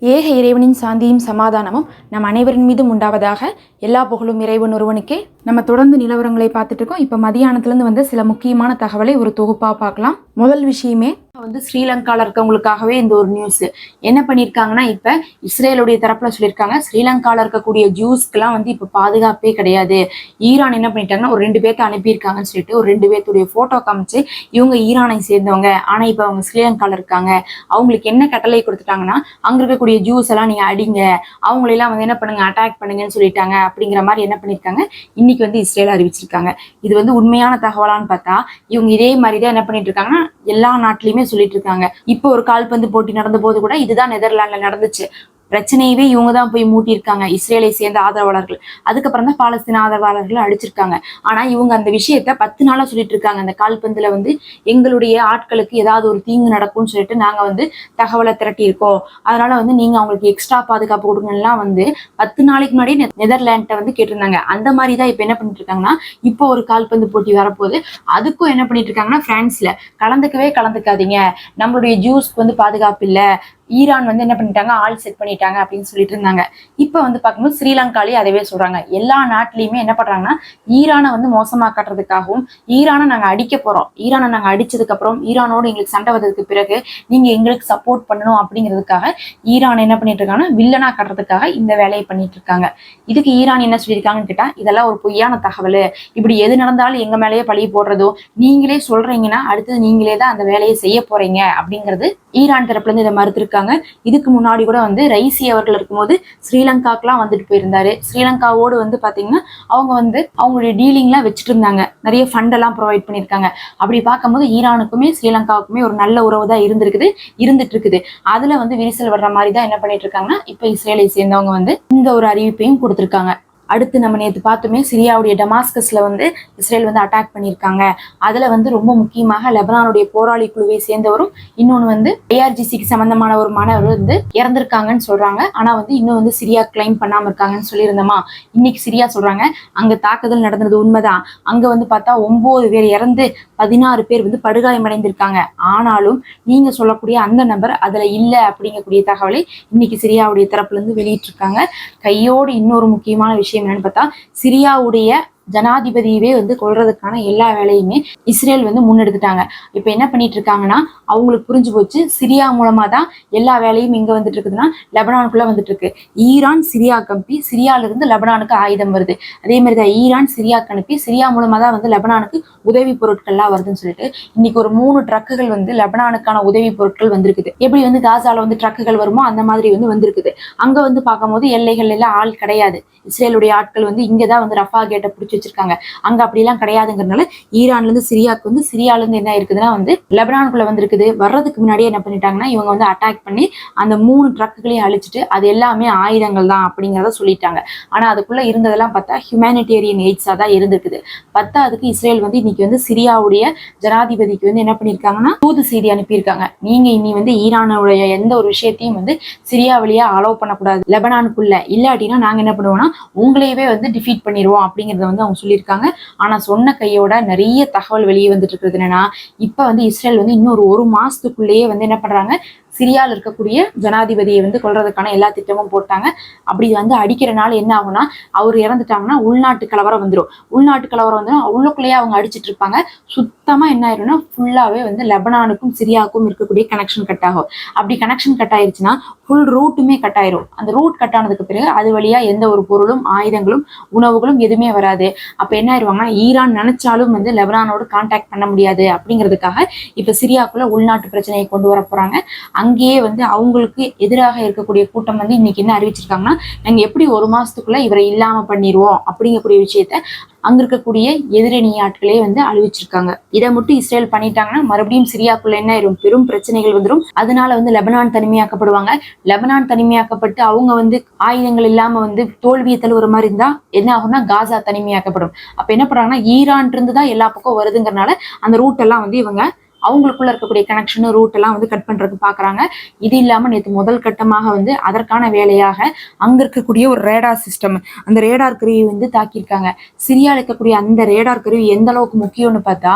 ஏக இறைவனின் சாந்தியும் சமாதானமும் நம் அனைவரின் மீதும் உண்டாவதாக எல்லா புகழும் இறைவன் ஒருவனுக்கே. நம்ம தொடர்ந்து நிலவரங்களை பார்த்துட்டு இருக்கோம். இப்போ மதியானத்துலேருந்து வந்து சில முக்கியமான தகவலை ஒரு தொகுப்பாக பார்க்கலாம். முதல் விஷயமே வந்து ஸ்ரீலங்காவில் இருக்கவங்களுக்காகவே இந்த ஒரு நியூஸ் என்ன பண்ணியிருக்காங்கன்னா இப்போ இஸ்ரேலுடைய தரப்பில் சொல்லியிருக்காங்க ஸ்ரீலங்காவில் இருக்கக்கூடிய ஜூஸ்க்குலாம் வந்து இப்போ பாதுகாப்பே கிடையாது. ஈரான் என்ன பண்ணிட்டாங்கன்னா ஒரு ரெண்டு பேர்த்த அனுப்பியிருக்காங்கன்னு சொல்லிட்டு ஒரு ரெண்டு பேர்த்துடைய ஃபோட்டோ காமிச்சு இவங்க ஈரானை சேர்ந்தவங்க. ஆனால் இப்போ அவங்க ஸ்ரீலங்காவில் இருக்காங்க. அவங்களுக்கு என்ன கட்டளை கொடுத்துட்டாங்கன்னா அங்கே இருக்கக்கூடிய ஜூஸ் எல்லாம் நீங்கள் அடிங்க. அவங்களெல்லாம் வந்து என்ன பண்ணுங்க அட்டாக் பண்ணுங்கன்னு சொல்லிட்டாங்க. அப்படிங்கிற மாதிரி என்ன பண்ணியிருக்காங்க இன்னைக்கு வந்து இஸ்ரேல் அறிவிச்சிருக்காங்க. இது வந்து உண்மையான தகவலான்னு பார்த்தா இவங்க இதே மாதிரி தான் என்ன பண்ணிட்டு இருக்காங்கன்னா எல்லா நாட்டிலையுமே சொல்லிட்டு இருக்காங்க. இப்போ ஒரு கால்பந்து போட்டி நடந்த போது கூட இதுதான் நெதர்லாண்ட்ல நடந்துச்சு. பிரச்சனையவே இவங்க தான் போய் மூட்டியிருக்காங்க. இஸ்ரேலை சேர்ந்த ஆதரவாளர்கள். அதுக்கப்புறம் தான் பாலஸ்தீன ஆதரவாளர்கள் அடிச்சிருக்காங்க. ஆனா இவங்க அந்த விஷயத்த பத்து நாளா சொல்லிட்டு இருக்காங்க அந்த கால்பந்துல வந்து எங்களுடைய ஆட்களுக்கு ஏதாவது ஒரு தீங்கு நடக்கும்னு சொல்லிட்டு நாங்க வந்து தகவலை திரட்டி இருக்கோம் அதனால வந்து நீங்க அவங்களுக்கு எக்ஸ்ட்ரா பாதுகாப்பு கொடுங்கலாம் வந்து பத்து நாளைக்கு முன்னாடி நெ- நெதர்லாண்ட்டை வந்து கேட்டிருந்தாங்க. அந்த மாதிரி தான் இப்போ என்ன பண்ணிட்டு இருக்காங்கன்னா இப்போ ஒரு கால்பந்து போட்டி வரப்போகுது. அதுக்கும் என்ன பண்ணிட்டு இருக்காங்கன்னா பிரான்ஸ்ல. கலந்துக்கவே கலந்துக்காதீங்க. நம்மளுடைய ஜூஸ்க்கு வந்து பாதுகாப்பு இல்லை. ஈரான் வந்து என்ன பண்ணிட்டாங்க? ஆள் செட் பண்ணிட்டாங்க அப்படின்னு சொல்லிட்டு இருந்தாங்க. இப்போ வந்து பார்க்கும்போது ஸ்ரீலங்காலேயே அதவே சொல்றாங்க. எல்லா நாட்டிலையுமே என்ன பண்றாங்கன்னா ஈரானை வந்து மோசமா காட்டுறதுக்காகவும் ஈரானை நாங்க அடிக்க போறோம். ஈரானை நாங்கள் அடிச்சதுக்கு அப்புறம் ஈரானோடு எங்களுக்கு சண்டை வந்ததுக்கு பிறகு நீங்க எங்களுக்கு சப்போர்ட் பண்ணணும் அப்படிங்கிறதுக்காக ஈரான் என்ன பண்ணிட்டு இருக்காங்கன்னா வில்லனா காட்டுறதுக்காக இந்த வேலையை பண்ணிட்டு இருக்காங்க. இதுக்கு ஈரான் என்ன சொல்லியிருக்காங்கன்னு கேட்டா இதெல்லாம் ஒரு பொய்யான தகவல். இப்படி எது நடந்தாலும் எங்க மேலேயே பழி போடுறதோ நீங்களே சொல்றீங்கன்னா அடுத்தது நீங்களே தான் அந்த வேலையை செய்ய போறீங்க அப்படிங்கிறது ஈரான் தரப்புல இருந்து இதை மறுத்திருக்காங்க. இதுக்கு முன்னாடி கூட வந்து ரைசி அவர்கள் இருக்கும்போது ஸ்ரீலங்காக்கெல்லாம் வந்துட்டு போயிருந்தாரு. ஸ்ரீலங்காவோடு வந்து பார்த்தீங்கன்னா அவங்க வந்து அவங்களுடைய டீலிங்லாம் வச்சுட்டு இருந்தாங்க நிறைய ஃபண்டெல்லாம் ப்ரொவைட் பண்ணியிருக்காங்க. அப்படி பார்க்கும்போது ஈரானுக்குமே ஸ்ரீலங்காவுக்குமே ஒரு நல்ல உறவு தான் இருந்திருக்குது இருந்துட்டு இருக்குது அதில் வந்து விரிசல் வர்ற மாதிரி தான் என்ன பண்ணிட்டு இருக்காங்கன்னா இப்போ இஸ்ரேலை சேர்ந்தவங்க வந்து இந்த ஒரு அறிவிப்பையும் கொடுத்துருக்காங்க. அடுத்து நம்ம நேற்று பார்த்தோமே சிரியாவுடைய டமாஸ்கஸ்ல வந்து இஸ்ரேல் வந்து அட்டாக் பண்ணியிருக்காங்க. அதுல வந்து ரொம்ப முக்கியமாக லெபனானுடைய போராளி குழுவை சேர்ந்தவரும் இன்னொன்று வந்து ஏஆர்ஜிசிக்கு சம்பந்தமான ஒரு மாணவர் வந்து இறந்திருக்காங்கன்னு சொல்றாங்க. ஆனா வந்து இன்னும் வந்து சிரியா கிளைம் பண்ணாம இருக்காங்கன்னு சொல்லியிருந்தோமா? இன்னைக்கு சிரியா சொல்றாங்க அங்க தாக்குதல் நடந்தது உண்மைதான். அங்க வந்து பார்த்தா ஒன்பது பேர் இறந்து பதினாறு பேர் வந்து படுகாயமடைந்திருக்காங்க. ஆனாலும் நீங்க சொல்லக்கூடிய அந்த நபர் அதுல இல்லை அப்படிங்கக்கூடிய தகவலை இன்னைக்கு சிரியாவுடைய தரப்புல இருந்து வெளியிட்டிருக்காங்க. கையோடு இன்னொரு முக்கியமான விஷயம் என்னன்னு பார்த்தா சிரியாவுடைய ஜனாதிபதியவே வந்து கொள்றதுக்கான எல்லா வேலையுமே இஸ்ரேல் வந்து முன்னெடுத்துட்டாங்க. இப்போ என்ன பண்ணிட்டு இருக்காங்கன்னா அவங்களுக்கு புரிஞ்சு போச்சு சிரியா மூலமா தான் எல்லா வேலையும் இங்க வந்துட்டு இருக்குதுன்னா லெபனானுக்குள்ள வந்துட்டு இருக்கு ஈரான் சிரியா கம்பி சிரியால இருந்து லெபனானுக்கு ஆயுதம் வருது. அதே மாதிரி தான் ஈரான் சிரியாக்கு அனுப்பி சிரியா மூலமா தான் வந்து லெபனானுக்கு உதவி பொருட்கள்லாம் வருதுன்னு சொல்லிட்டு இன்னைக்கு ஒரு மூணு ட்ரக்குகள் வந்து லெபனானுக்கான உதவி பொருட்கள் வந்திருக்குது. எப்படி வந்து காசால வந்து ட்ரக்குகள் வருமோ அந்த மாதிரி வந்து வந்திருக்குது. அங்க வந்து பார்க்கும்போது எல்லைகள் எல்லாம் ஆள் கிடையாது. இஸ்ரேலுடைய ஆட்கள் வந்து இங்கதான் வந்து ரஃபா கேட்ட பிடிச்சி வச்சிருக்காங்க. அங்க அப்படிலாம் கிடையாதுங்கிறனால ஈரான்ல இருந்து சிரியாக்கு வந்து சிரியால இருந்து என்ன இருக்குதுன்னா வந்து லெபனானுக்குள்ள வந்திருக்குது. வர்றதுக்கு முன்னாடியே என்ன பண்ணிட்டாங்கன்னா இவங்க வந்து அட்டாக் பண்ணி அந்த மூணு ட்ரக்குகளையும் அழிச்சிட்டு அது எல்லாமே ஆயுதங்கள் தான் அப்படிங்கிறத சொல்லிட்டாங்க. ஆனா அதுக்குள்ள இருந்ததெல்லாம் பார்த்தா ஹியூமனிடேரியன் எய்ட்ஸா தான் இருந்திருக்குது. பத்தாவதுக்கு இஸ்ரேல் வந்து இன்னைக்கு வந்து சிரியாவுடைய ஜனாதிபதிக்கு வந்து என்ன பண்ணியிருக்காங்கன்னா தூது செய்தி அனுப்பியிருக்காங்க. நீங்க இனி வந்து ஈரானுடைய எந்த ஒரு விஷயத்தையும் வந்து சிரியா வழியா அலோவ் பண்ணக்கூடாது. லெபனானுக்குள்ள. இல்லாட்டினா நாங்க என்ன பண்ணுவோம்னா உங்களையவே வந்து டிஃபீட் பண்ணிடுவோம் அப்படிங்கறத வந்து அவங்க சொல்லியிருக்காங்க. ஆனா சொன்ன கையோட நிறைய தகவல் வெளியே வந்துட்டு இருக்கிறது என்னன்னா இப்ப வந்து இஸ்ரேல் வந்து இன்னொரு ஒரு மாசத்துக்குள்ளேயே வந்து என்ன பண்றாங்க சிரியாவில் இருக்கக்கூடிய ஜனாதிபதியை வந்து கொள்றதுக்கான எல்லா திட்டமும் போட்டாங்க. அப்படி வந்து அடிக்கிறனால என்ன ஆகும்னா அவர் இறந்துட்டாங்கன்னா உள்நாட்டு கலவரம் வந்துடும் உள்நாட்டு கலவரம் வந்துடும் உள்ளுக்குள்ளேயே அவங்க அடிச்சிட்டு இருப்பாங்க. சுத்தமா என்ன ஆயிரும்னா ஃபுல்லாவே வந்து லெபனானுக்கும் சிரியாவுக்கும் இருக்கக்கூடிய கனெக்ஷன் கட் ஆகும். அப்படி கனெக்ஷன் கட் ஆயிருச்சுன்னா ஃபுல் ரூட்டுமே கட் ஆயிரும். அந்த ரூட் கட் ஆனதுக்கு பிறகு அது வழியா எந்த ஒரு பொருளும் ஆயுதங்களும் உணவுகளும் எதுவுமே வராது. அப்போ என்ன ஆயிருவாங்கன்னா ஈரான் நினைச்சாலும் வந்து லெபனானோடு கான்டாக்ட் பண்ண முடியாது. அப்படிங்கிறதுக்காக இப்போ சிரியாக்குள்ள உள்நாட்டு பிரச்சனையை கொண்டு வர போறாங்க. அங்கேயே வந்து அவங்களுக்கு எதிராக இருக்கக்கூடிய கூட்டம் வந்து இன்னைக்கு என்ன அறிவிச்சிருக்காங்கன்னா நாங்க எப்படி ஒரு மாசத்துக்குள்ள இவரை இல்லாம பண்ணிடுவோம் அப்படிங்கக்கூடிய விஷயத்த அங்க இருக்கக்கூடிய எதிரணி ஆட்களே வந்து அழிவிச்சிருக்காங்க இதை மட்டும் இஸ்ரேல் பண்ணிட்டாங்கன்னா மறுபடியும் சிரியாக்குள்ள என்ன ஆயிரும்? பெரும் பிரச்சனைகள் வந்துடும் அதனால வந்து லெபனான் தனிமையாக்கப்படுவாங்க. லெபனான் தனிமையாக்கப்பட்டு அவங்க வந்து ஆயுதங்கள் இல்லாம வந்து தோல்வியை தழுவுற மாதிரி இருந்தா என்ன ஆகும்னா காசா தனிமையாக்கப்படும். அப்ப என்ன பண்றாங்கன்னா ஈரான் இருந்து தான் எல்லா பக்கம் வருதுங்கிறனால அந்த ரூட் எல்லாம் வந்து இவங்க அவங்களுக்குள்ள இருக்கக்கூடிய கனெக்ஷனும் ரூட் எல்லாம் வந்து கட் பண்றதுக்கு பாக்குறாங்க. இது இல்லாம நேற்று முதல் கட்டமாக வந்து அதற்கான வேலையாக அங்க இருக்கக்கூடிய ஒரு ரேடார் சிஸ்டம் அந்த ரேடார் கருவி வந்து தாக்கியிருக்காங்க. சிரியாவில் இருக்கக்கூடிய அந்த ரேடார் கருவி எந்த அளவுக்கு முக்கியம்னு பார்த்தா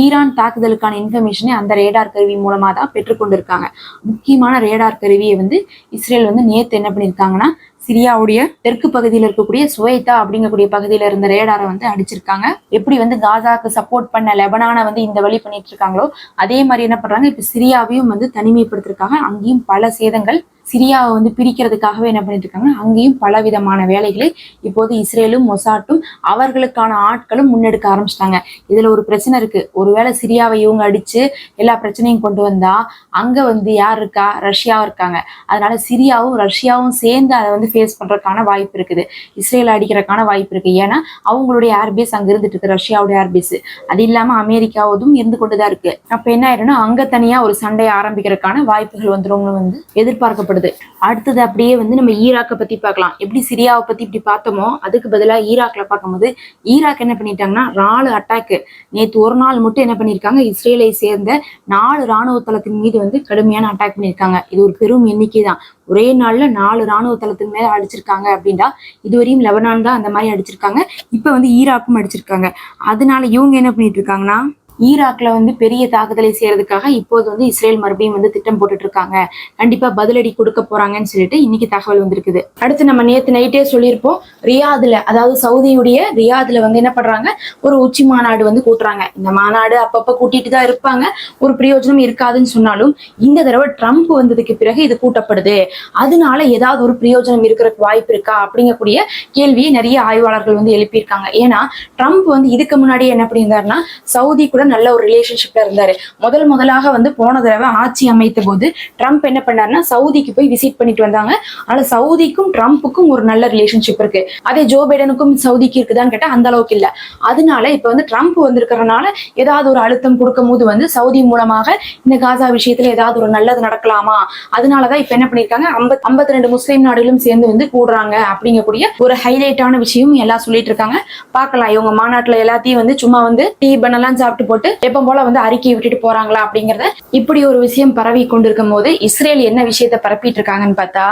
ஈரான் தாக்குதலுக்கான இன்ஃபர்மேஷனை அந்த ரேடார் கருவி மூலமா தான் பெற்றுக்கொண்டிருக்காங்க. முக்கியமான ரேடார் கருவியை வந்து இஸ்ரேல் வந்து நேத்து என்ன பண்ணியிருக்காங்கன்னா சிரியாவுடைய தெற்கு பகுதியில் இருக்கக்கூடிய சுவேதா அப்படிங்கக்கூடிய பகுதியில இருந்த ரேடாரை வந்து அடிச்சிருக்காங்க. எப்படி வந்து காசாக்கு சப்போர்ட் பண்ண லெபனானை வந்து இந்த வழி பண்ணிட்டு இருக்காங்களோ அதே மாதிரி என்ன பண்றாங்க இப்ப சிரியாவையும் வந்து தனிமைப்படுத்திருக்காங்க. அங்கேயும் பல சேதங்கள் சிரியாவை வந்து பிரிக்கிறதுக்காகவே என்ன பண்ணிட்டு இருக்காங்க அங்கேயும் பல விதமான வேலைகளை இப்போது இஸ்ரேலும் மொசாட்டும் அவர்களுக்கான ஆட்களும் முன்னெடுக்க ஆரம்பிச்சிட்டாங்க. இதுல ஒரு பிரச்சனை இருக்கு. ஒருவேளை சிரியாவை இவங்க அடிச்சு எல்லா பிரச்சனையும் கொண்டு வந்தா அங்க வந்து யார் இருக்கா? ரஷ்யா இருக்காங்க. அதனால சிரியாவும் ரஷ்யாவும் சேர்ந்து அதை வந்து ஃபேஸ் பண்றதுக்கான வாய்ப்பு இருக்குது. இஸ்ரேல் அடிக்கிறதுக்கான வாய்ப்பு இருக்கு. ஏன்னா அவங்களுடைய ஏர்பேஸ் அங்க இருந்துட்டு இருக்கு. ரஷ்யாவுடைய ஏர்பேஸ் அது இல்லாம அமெரிக்காவதும் இருந்து கொண்டுதான் இருக்கு. அப்ப என்ன ஆயிடும்னா அங்க தனியா ஒரு சண்டை ஆரம்பிக்கிறதுக்கான வாய்ப்புகள் வந்துடும் வந்து எதிர்பார்க்கப்படும் எதிர்பார்க்கப்படுது அடுத்தது அப்படியே வந்து நம்ம ஈராக்கை பத்தி பார்க்கலாம். எப்படி சிரியாவை பத்தி இப்படி பார்த்தோமோ அதுக்கு பதிலா ஈராக்ல பார்க்கும்போது ஈராக் என்ன பண்ணிட்டாங்கன்னா நாலு அட்டாக்கு நேற்று ஒரு நாள் மட்டும் என்ன பண்ணியிருக்காங்க இஸ்ரேலை சேர்ந்த நாலு ராணுவ தளத்தின் மீது வந்து கடுமையான அட்டாக் பண்ணியிருக்காங்க இது ஒரு பெரும் எண்ணிக்கை தான். ஒரே நாள்ல நாலு ராணுவ தளத்தின் மேல அடிச்சிருக்காங்க அப்படின்னா இதுவரையும் லெபனான் தான் அந்த மாதிரி அடிச்சிருக்காங்க. இப்ப வந்து ஈராக்கும் அடிச்சிருக்காங்க. அதனால இவங்க என்ன பண்ணிட்டு இருக்காங்கன்னா ஈராக்ல வந்து பெரிய தாக்குதலை செய்யறதுக்காக இப்போது வந்து இஸ்ரேல் மறுபடியும் வந்து திட்டம் போட்டுட்டு இருக்காங்க. கண்டிப்பா பதிலடி கொடுக்க போறாங்கன்னு சொல்லிட்டு இன்னைக்கு தகவல் வந்திருக்குது. அடுத்து நம்ம நேத்து நைட்டே சொல்லியிருப்போம் ரியாதுல அதாவது சவுதியுடைய ரியாதுல வந்து என்ன பண்றாங்க? ஒரு உச்சி மாநாடு வந்து கூட்டுறாங்க. இந்த மாநாடு அப்பப்ப கூட்டிட்டு தான் இருப்பாங்க. ஒரு பிரயோஜனம் இருக்காதுன்னு சொன்னாலும் இந்த தடவை ட்ரம்ப் வந்ததுக்கு பிறகு இது கூட்டப்படுது. அதனால ஏதாவது ஒரு பிரயோஜனம் இருக்கிறதுக்கு வாய்ப்பு இருக்கா? அப்படிங்கக்கூடிய கேள்வியை நிறைய ஆய்வாளர்கள் வந்து எழுப்பியிருக்காங்க. ஏன்னா ட்ரம்ப் வந்து இதுக்கு முன்னாடி என்ன பண்ணியிருந்தாருன்னா சவுதி கூட நல்ல ஒரு ரிலேஷன்ஷிப்ல இருந்தாரு. முதல் முதலாக வந்து போன தடவை ஆட்சி அமைத்த போது ட்ரம்ப் என்ன பண்ணாருன்னா சவுதிக்கு போய் விசிட் பண்ணிட்டு வந்தாங்க. ஆனா சவுதிக்கும் ட்ரம்ப்புக்கும் ஒரு நல்ல ரிலேஷன்ஷிப் இருக்கு. அதே ஜோ பைடனுக்கும் சவுதிக்கு இருக்குதான்னு கேட்டா அந்த அளவுக்கு இல்ல. அதனால இப்ப வந்து ட்ரம்ப் வந்திருக்கிறதுனால ஏதாவது ஒரு அழுத்தம் கொடுக்கும் போது வந்து சவுதி மூலமாக இந்த காசா விஷயத்துல ஏதாவது ஒரு நல்லது நடக்கலாமா? அதனாலதான் இப்ப என்ன பண்ணிருக்காங்க ஐம்பத் ஐம்பத்தி ரெண்டு முஸ்லீம் நாடுகளும் சேர்ந்து வந்து கூடுறாங்க அப்படிங்கக்கூடிய ஒரு ஹைலைட்டான விஷயம் எல்லாம் சொல்லிட்டு இருக்காங்க. பார்க்கலாம் இவங்க மாநாட்டுல எல்லாத்தையும் வந்து சும்மா வந்து டீ பண்ணலாம் சாப்பிட்டு போட்டு எப்ப போல வந்து அறிக்கையை விட்டுட்டு போறாங்களா அப்படிங்கறத இப்படி ஒரு விஷயம் பரவி கொண்டிருக்கும் போது இஸ்ரேல் என்ன விஷயத்த பரப்பிட்டு இருக்காங்கன்னு பார்த்தா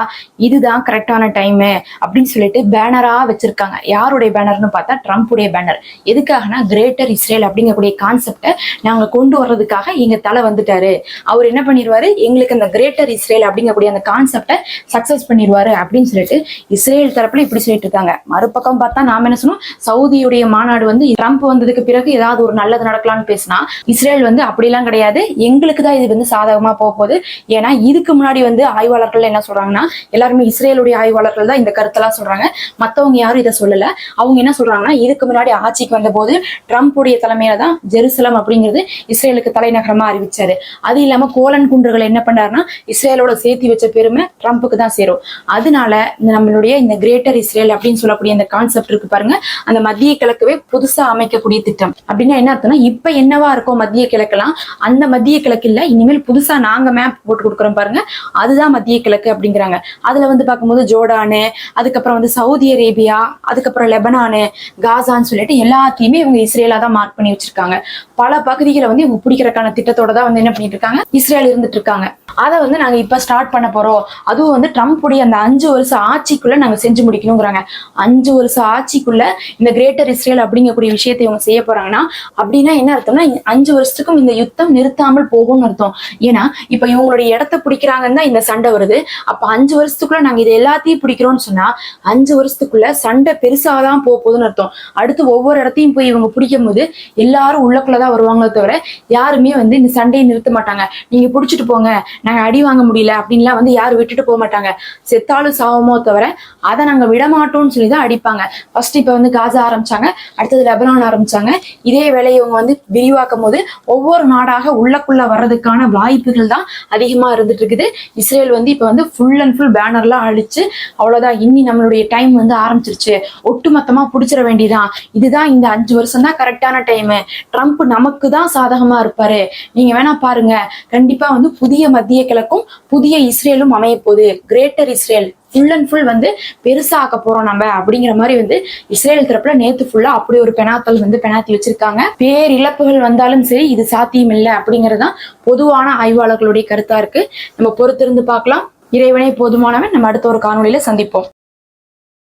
இதுதான் கரெக்டான டைம் அப்படின்னு சொல்லிட்டு பேனரா வச்சிருக்காங்க. யாருடைய பேனர்னு பார்த்தா ட்ரம்ப்புடைய பேனர் எதுக்காகனா கிரேட்டர் இஸ்ரேல் அப்படிங்கக்கூடிய கான்செப்டை நாங்க கொண்டு வர்றதுக்காக எங்க தலை வந்துட்டாரு. அவர் என்ன பண்ணிடுவாரு எங்களுக்கு அந்த கிரேட்டர் இஸ்ரேல் அப்படிங்கக்கூடிய அந்த கான்செப்டை சக்சஸ் பண்ணிடுவாரு அப்படின்னு சொல்லிட்டு இஸ்ரேல் தரப்புல இப்படி சொல்லிட்டு இருக்காங்க. மறுபக்கம் பார்த்தா நாம என்ன சொன்னோம்? சவுதியுடைய மாநாடு வந்து ட்ரம்ப் வந்ததுக்கு பிறகு ஏதாவது ஒரு நல்லது நடக்கலாம்னு பேசினா இஸ்ரேல் வந்து அப்படிலாம் கிடையாது. எங்களுக்கு தான் இது வந்து சாதகமா போக போகுது. ஏன்னா இதுக்கு முன்னாடி வந்து ஆய்வாளர்கள் என்ன சொல்றாங்கன்னா எல்லாருமே இஸ்ரேலுடைய ஆய்வாளர்கள் தான் இந்த கருத்தெல்லாம் சொல்றாங்க. மத்தவங்க யாரும் இதை சொல்லல. அவங்க என்ன சொல்றாங்கன்னா இதுக்கு முன்னாடி ஆட்சிக்கு வந்த போது ட்ரம்ப்புடைய தலைமையில தான் ஜெருசலம் அப்படிங்கிறது இஸ்ரேலுக்கு தலைநகரமா அறிவிச்சாரு. அது இல்லாம கோலன் குன்றுகள் என்ன பண்ணாருன்னா இஸ்ரேலோட சேர்த்து வச்ச பெருமை ட்ரம்ப்புக்கு தான் சேரும். அதனால நம்மளுடைய இந்த கிரேட்டர் இஸ்ரேல் அப்படின்னு சொல்லக்கூடிய இந்த கான்செப்ட் இருக்கு பாருங்க. அந்த மத்திய கிழக்கவே புதுசா அமைக்கக்கூடிய திட்டம். அப்படின்னா என்ன அர்த்தம்னா இப்ப என்னவா இருக்கும் மத்திய கிழக்கெல்லாம் அந்த மத்திய கிழக்கு இல்ல இனிமேல் புதுசா நாங்க மேப் போட்டு கொடுக்குறோம் பாருங்க. அதுதான் மத்திய கிழக்கு அப்படிங்கிறாங்க. அதுல வந்து பார்க்கும்போது ஜோர்டானு அதுக்கப்புறம் வந்து சவுதி அரேபியா அதுக்கப்புறம் லெபனானு காசான்னு சொல்லிட்டு எல்லாத்தையுமே இவங்க இஸ்ரேலா தான் மார்க் பண்ணி வச்சிருக்காங்க. பல பகுதிகளை வந்து இவங்க பிடிக்கிறக்கான திட்டத்தோட தான் வந்து என்ன பண்ணிட்டு இருக்காங்க? இஸ்ரேல் இருந்துட்டு இருக்காங்க. அதை வந்து நாங்க இப்ப ஸ்டார்ட் பண்ண போறோம். அதுவும் வந்து ட்ரம்ப் உடைய அந்த அஞ்சு வருஷம் ஆட்சிக்குள்ள நாங்க செஞ்சு முடிக்கணுங்கிறாங்க. அஞ்சு வருஷம் ஆட்சிக்குள்ள இந்த கிரேட்டர் இஸ்ரேல் அப்படிங்கக்கூடிய விஷயத்தை இவங்க செய்ய போறாங்கன்னா அப்படின்னா என்ன அர்த்தம்? இந்த அஞ்சு வருஷத்துக்கும் இந்த யுத்தம் நிறுத்தாமல் போகும்னு அர்த்தம். ஏன்னா இப்ப இவங்களுடைய இடத்த பிடிக்கிறாங்கன்னு தான் இந்த சண்டை வருது. அப்ப அஞ்சு வருஷத்துக்குள்ள நாங்க இது எல்லாத்தையும் பிடிக்கிறோம்னு சொன்னா அஞ்சு வருஷத்துக்குள்ள சண்டை பெருசாதான் போக போகுதுன்னு அர்த்தம். அடுத்து ஒவ்வொரு இடத்தையும் போய் இவங்க பிடிக்கும் போது எல்லாரும் உள்ளக்குள்ளதான் வருவாங்களே தவிர யாருமே வந்து இந்த சண்டையை நிறுத்த மாட்டாங்க. நீங்க பிடிச்சிட்டு போங்க நாங்க அடி வாங்க முடியல அப்படின்லாம் வந்து யாரும் விட்டுட்டு போக மாட்டாங்க. செத்தாலும் சாவமோ தவிர அதை நாங்க விட மாட்டோம்னு சொல்லி தான் அடிப்பாங்க. ஃபர்ஸ்ட் இப்ப வந்து காசா ஆரம்பிச்சாங்க அடுத்தது லெபனான் ஆரம்பிச்சாங்க. இதே வேலையை இவங்க வந்து விரிவாக்கும் போது ஒவ்வொரு நாடாக உள்ளக்குள்ள வர்றதுக்கான வாய்ப்புகள் தான் அதிகமாக இருந்துட்டு இருக்குது. இஸ்ரேல் வந்து இப்போ வந்து ஃபுல் அண்ட் ஃபுல் பேனர்லாம் அழிச்சு அவ்வளோதான் இன்னி நம்மளுடைய டைம் வந்து ஆரம்பிச்சிருச்சு. ஒட்டுமொத்தமாக பிடிச்சிட வேண்டியதான் இதுதான் இந்த அஞ்சு வருஷம் தான் கரெக்டான டைமு ட்ரம்ப் நமக்கு தான் சாதகமாக இருப்பாரு. நீங்கள் வேணா பாருங்க. கண்டிப்பாக வந்து புதிய மத்திய கிழக்கும் புதிய இஸ்ரேலும் அமைய போகுது. Greater Israel. Full and full வந்து பெருசாக்க போறோம் நம்ம அப்படிங்கிற மாதிரி வந்து இஸ்ரேல் தரப்புல நேத்து ஃபுல்லா அப்படி ஒரு பெனாத்தல் வந்து பெனாத்தி வச்சிருக்காங்க. பேரிழப்புகள் வந்தாலும் சரி இது சாத்தியம் இல்லை அப்படிங்கறதுதான் பொதுவான ஆய்வாளர்களுடைய கருத்தா இருக்கு. நம்ம பொறுத்திருந்து பார்க்கலாம். இறைவனே போதுமானவன். நம்ம அடுத்த ஒரு காணொளியில சந்திப்போம்.